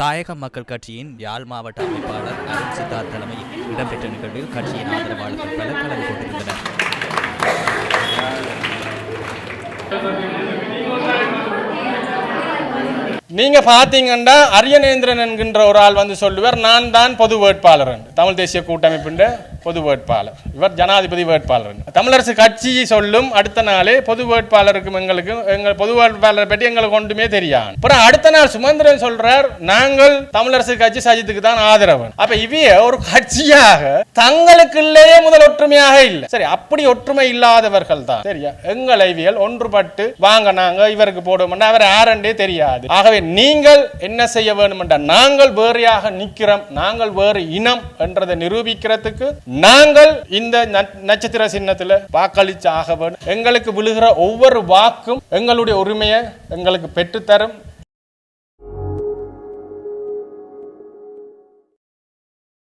தாயக மக்கள் கட்சியின் யாழ் மாவட்ட அமைப்பாளர் அருண் சித்தார் தலைமையில் இடம்பெற்ற நிகழ்வில் கட்சியின் ஆதரவாளர்கள் பலர் கலந்து கொண்டிருந்தனர். நீங்க பாத்தீங்கன்னா அரியநேந்திரன் என்கின்ற ஒரு ஆள் வந்து சொல்லுவார் நான் தான் பொது வேட்பாளர் தமிழ் தேசிய கூட்டமைப்பின் பொது வேட்பாளர் இவர் ஜனாதிபதி வேட்பாளர். தமிழரசு கட்சி சொல்லும் அடுத்த நாளே பொது வேட்பாளருக்கும் எங்களுக்கு எங்கள் பொது வேட்பாளரை பற்றி எங்களுக்கு ஒன்றுமே தெரியாது. அப்புறம் அடுத்த நாள் சுமந்திரன் சொல்றார் நாங்கள் தமிழரசு கட்சி சஜித்துக்கு தான் ஆதரவு அப்ப இவைய ஒரு கட்சியாக தங்களுக்குள்ளேயே முதல் ஒற்றுமையாக இல்லை. சரி அப்படி ஒற்றுமை இல்லாதவர்கள் தான். சரியா எங்கள் ஐவியல் ஒன்றுபட்டு வாங்க நாங்க இவருக்கு போடுவோம் அவர் யாரண்டே தெரியாது. ஆகவே நீங்கள் என்ன செய்ய வேண்டும் என்றால் நாங்கள் வேறையாக நிற்கிறோம் நாங்கள் வேறு இனம் என்றதை நிரூபிக்கிறதுக்கு நாங்கள் இந்த நட்சத்திர சின்னத்தில் வாக்களிச்சு ஆக வேண்டும் எங்களுக்கு விழுகிற ஒவ்வொரு வாக்கும் எங்களுடைய உரிமையை எங்களுக்கு பெற்றுத்தரும்.